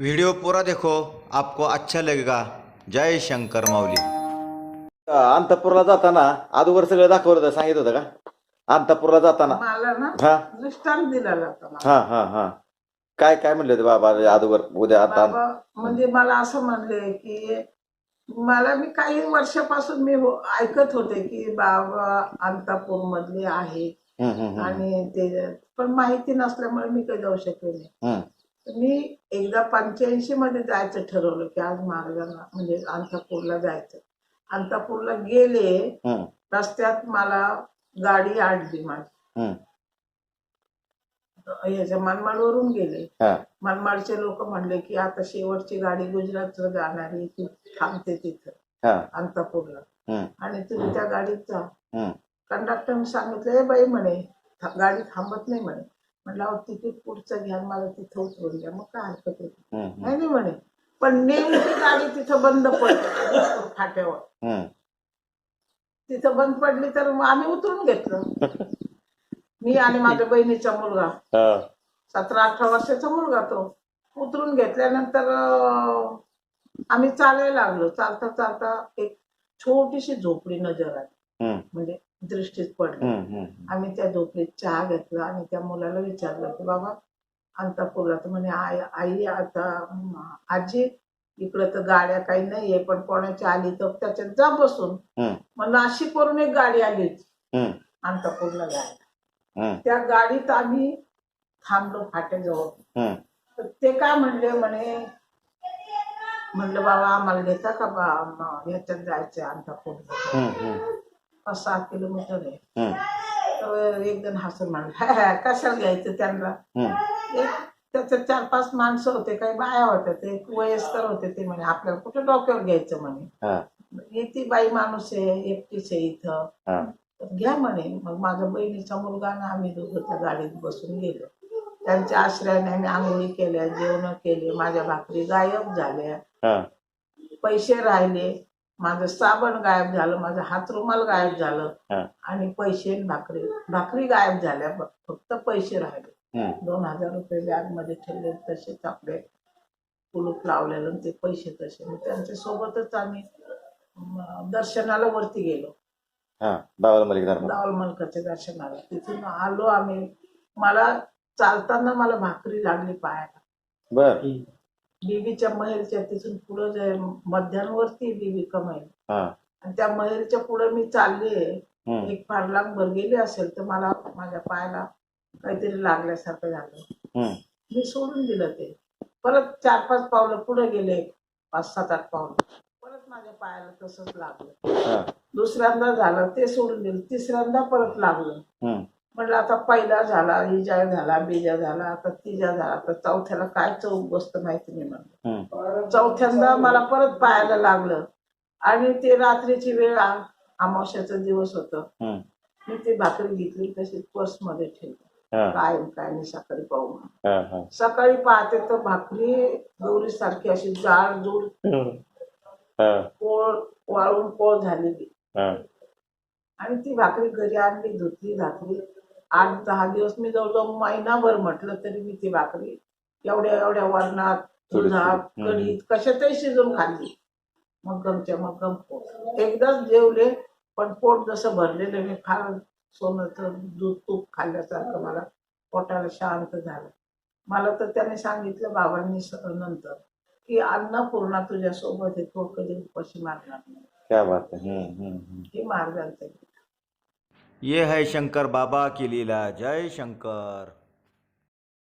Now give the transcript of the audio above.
Video पूरा देखो आपको अच्छा लगेगा। जय शंकर माऊली। अंतपूरला जाताना अगोदर सगळं दाखवलं होतं सांगितलं होतं का? अंतपूरला जाताना. मला ना हा. हा हा हा. काय काय म्हणले होते बाबा अगोदर उद्या आता? बाबा म्हणजे मला असं म्हणले की मला मी काही वर्षापासून मी हो- ऐकत होते की बाबा अंतापूर मधले हम्म. आणि ते पण माहिती नसल्यामुळे मी काही जाऊ शकले नाही. मी एकदा पंच्याऐंशी मध्ये जायचं ठरवलं की आज महाराजांना म्हणजे अंतापूरला जायचं. अंतापूरला गेले रस्त्यात मला गाडी आडली माझी. याच्या मनमाडवरून गेले. मनमाडचे लोक म्हणले की आता शेवटची गाडी गुजरातला जाणारी ती थांबते तिथं अंतापूरला. आणि तुम्ही त्या गाडीत जा. हम्म, कंडक्टरने सांगितलं बाई म्हणे गाडी थांबत नाही म्हणे. म्हटलं अहो तिकीट पुढचं घ्या मला तिथं उतरून द्या. मग काय हरकत हम्म, नाही नाही म्हणे. पण नेमकी गाडी तिथं बंद पडली फाट्यावर. तिथं बंद पडली तर मग आम्ही उतरून घेतलं. मी आणि माझ्या बहिणीचा मुलगा सतरा अठरा वर्षाचा मुलगा तो उतरून घेतल्यानंतर आम्ही चालायला लागलो. चालता चालता एक छोटीशी झोपडी नजर आली. म्हणजे दृष्टीत पडली. आम्ही त्या झोपडीत चहा घेतला आणि त्या मुलाला विचारलं की बाबा अंतापूरला तर म्हणे आई आई आता आजी इकडं तर गाड्या काही नाहीये पण कोणाची आली तर त्याच्यात जा बसून. मग नाशिकवरून एक गाडी आली होती. हम्म, अंतापूरला जायला. हम्म, त्या गाडीत आम्ही थांबलो फाट्याजवळ. तर ते काय म्हणले म्हणे म्हणलं बाबा आम्हाला घेता का बा ह्याच्यात जायचं अंतापूरला? पाच सहा किलोमीटर आहे. तर एक जण हसून म्हणलं कशाला घ्यायचं त्यांना. एक त्याच्यात चार पाच माणसं होते काही बाया होत्या ते वयस्कर होते ते म्हणे आपल्याला कुठे डोक्यावर घ्यायचं म्हणे? हा, ती बाई माणूस आहे एकटीच आहे इथं. तर घ्या म्हणे. मग माझ्या बहिणीचा मुलगा आणि आम्ही दोघं त्या गाडीत बसून गेलो. त्यांच्या आश्रयाने आम्ही आंघोळी केल्या जेवण केले माझ्या भाकरी गायब झाल्या. पैसे राहिले. माझं साबण गायब झालं माझं हातरुमाल गायब झालं. आणि पैसे आणि भाकरी. भाकरी गायब झाल्या फक्त पैसे राहिले. दोन हजार रुपये बॅगमध्ये ठेवले तसेच आपले कुलूप लावलेलं ते पैसे तसे. मग त्यांच्या सोबतच आम्ही दर्शनाला वरती गेलो. हा. बाबाला मलिक धर्म. दावल मलकाच्या दर्शनाला. तिथून आलो आम्ही. मला चालताना मला भाकरी लागली पायाला बर. बीबीच्या महेलच्या तिथून पुढं जे मध्यांवरती बीबी का महल हा. आणि त्या महेलच्या पुढे मी चालले हम्म, एक फार भर गेली असेल तर मला माझ्या पायाला काहीतरी लागल्यासारखं झालं. हम्म, मी सोडून दिलं ते. परत चार पाच पावलं पुढे गेले. पाच सात आठ पावलं. परत माझ्या पायाला तसंच लागलं. हा, दुसऱ्यांदा झालं ते सोडून दिलं. तिसऱ्यांदा परत लागलं. हम्म, म्हटलं आता पहिला झाला इजा झाला बिजा झाला आता तिजा झाला आता चौथ्याला काय चौक गोष्ट माहिती नाही मला हम्म, चौथ्यांदा मला परत पायाला लागलं. आणि ते रात्रीची वेळ आ- अमावस्याचा दिवस होत. मी ती भाकरी घेतली तशी पर्समध्ये ठेवली. हा, कायम काय मी सकाळी पाहू म्हणून. हा, हा. सकाळी पाहते तर भाकरी गौरी सारखी अशी जाड जूड हा, पोळ वाळून पोळ झालेली. हा, आणि ती भाकरी घरी आणली धुतली घातली आठ दहा दिवस मी जवळजवळ महिनाभर म्हटलं तरी मी ती भाकरी एवढ्या एवढ्या वरणात दुधात. कढीत कशातही शिजून खाल्ली. मग्गमच्या मग्गम पोट. एकदाच जेवले पण पोट जसं भरलेलं मी फार सोनं दूध तूप खाल्ल्यासारखं मला पोटाला शांत झालं. मला तर त्याने सांगितलं बाबांनी नंतर की अन्नपूर्णा तुझ्या सोबत आहे तो कधी उपाशी मारणार नाही. है हम्म, हम्म, हम्म. हे महाराजांचं ये है शंकर बाबा की लीला। जय शंकर।